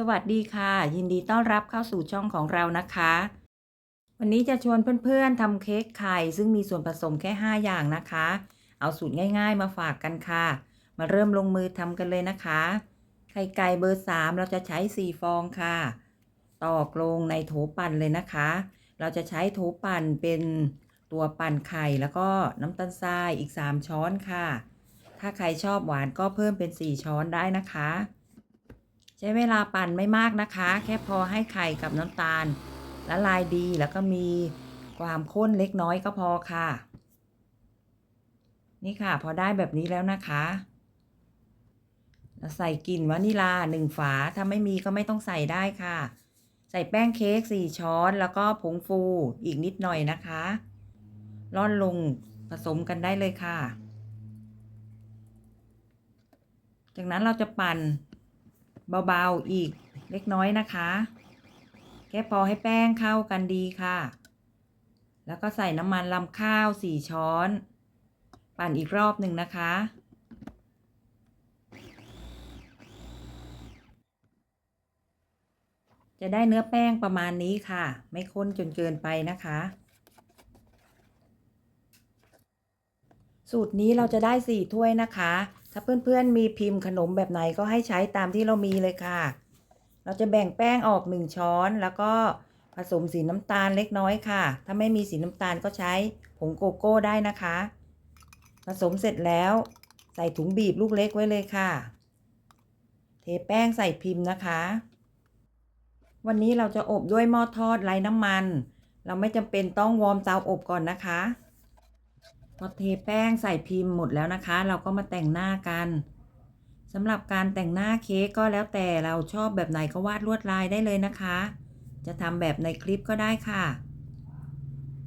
สวัสดีค่ะ ยินดีต้อนรับเข้าสู่ช่องของเรานะคะ วันนี้จะชวนเพื่อนๆทำเค้กไข่ซึ่งมีส่วนผสมแค่ 5 อย่างนะคะ เอาสูตรง่าย ๆ มาฝากกันค่ะ มาเริ่มลงมือทำกันเลยนะคะ ไข่ไก่เบอร์ 3 เราจะใช้ 4 ฟองค่ะ ตอกลงในโถปั่นเลยนะคะ เราจะใช้โถปั่นเป็นตัวปั่นไข่แล้วก็น้ำตาลทรายอีก 3 ช้อนค่ะ ถ้าใครชอบหวานก็เพิ่มเป็น 4 ช้อนได้นะคะ ใช้เวลาปั่นไม่มากนะคะ แค่พอให้ไข่กับน้ำตาลละลายดีแล้วก็มีความข้นเล็กน้อยก็พอค่ะ นี่ค่ะ พอได้แบบนี้แล้วนะคะใส่กลิ่นวานิลาหนึ่งฝาถ้าไม่มีก็ไม่ต้องใส่ได้ค่ะ ใส่แป้งเค้กสี่ช้อน แล้วก็ผงฟูอีกนิดหน่อยนะคะร่อนลงผสมกันได้เลยค่ะ จากนั้นเราจะปั่น เบาๆอีกเล็กน้อยนะคะ แค่พอให้แป้งเข้ากันดีค่ะ แล้วก็ใส่น้ำมันลำข้าวสี่ช้อน ปั่นอีกรอบหนึ่งนะคะจะได้เนื้อแป้งประมาณนี้ค่ะ ไม่ข้นจนเกินไปนะคะ สูตรนี้เราจะได้สี่ถ้วยนะคะ ถ้าเพื่อนๆมีพิมพ์ขนมแบบไหนก็ให้ใช้ตามที่เรามีเลยค่ะ เราจะแบ่งแป้งออกหนึ่งช้อนแล้วก็ผสมสีน้ำตาลเล็กน้อยค่ะ ถ้าไม่มีสีน้ำตาลก็ใช้ผงโกโก้ได้นะคะ ผสมเสร็จแล้ว ใส่ถุงบีบลูกเล็กไว้เลยค่ะ เทแป้งใส่พิมพ์นะคะ วันนี้เราจะอบด้วยหม้อทอดไร้น้ำมัน เราไม่จำเป็นต้องวอร์มเตาอบก่อนนะคะ พอเทแป้งใส่พิมพ์หมดแล้วนะคะ เราก็มาแต่งหน้ากันสำหรับการแต่งหน้าเค้กก็แล้วแต่เราชอบแบบไหนก็วาดลวดลายได้เลยนะคะ จะทำแบบในคลิปก็ได้ค่ะ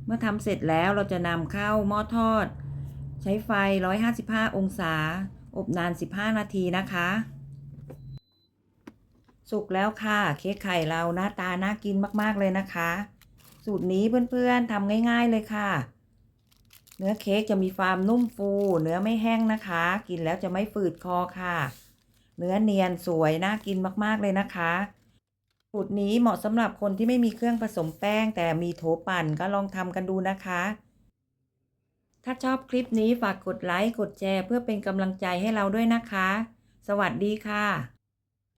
เมื่อทำเสร็จแล้วเราจะนำเข้าหม้อทอด ใช้ไฟ 155 องศา อบนาน 15 นาทีนะคะ สุกแล้วค่ะเค้กไข่เราหน้าตาน่ากินมากๆเลยนะคะ สูตรนี้เพื่อนๆทำง่าย ๆเลยค่ะ เนื้อเค้กจะมีความนุ่มฟู เนื้อไม่แห้งนะคะ กินแล้วจะไม่ฝืดคอค่ะ เนื้อเนียนสวยน่ากินมากๆเลยนะคะสูตรนี้เหมาะสำหรับคนที่ไม่มีเครื่องผสมแป้ง แต่มีโถปั่นก็ลองทำกันดูนะคะ ถ้าชอบคลิปนี้ฝากกดไลค์กดแชร์เพื่อเป็นกำลังใจให้เราด้วยนะคะ สวัสดีค่ะ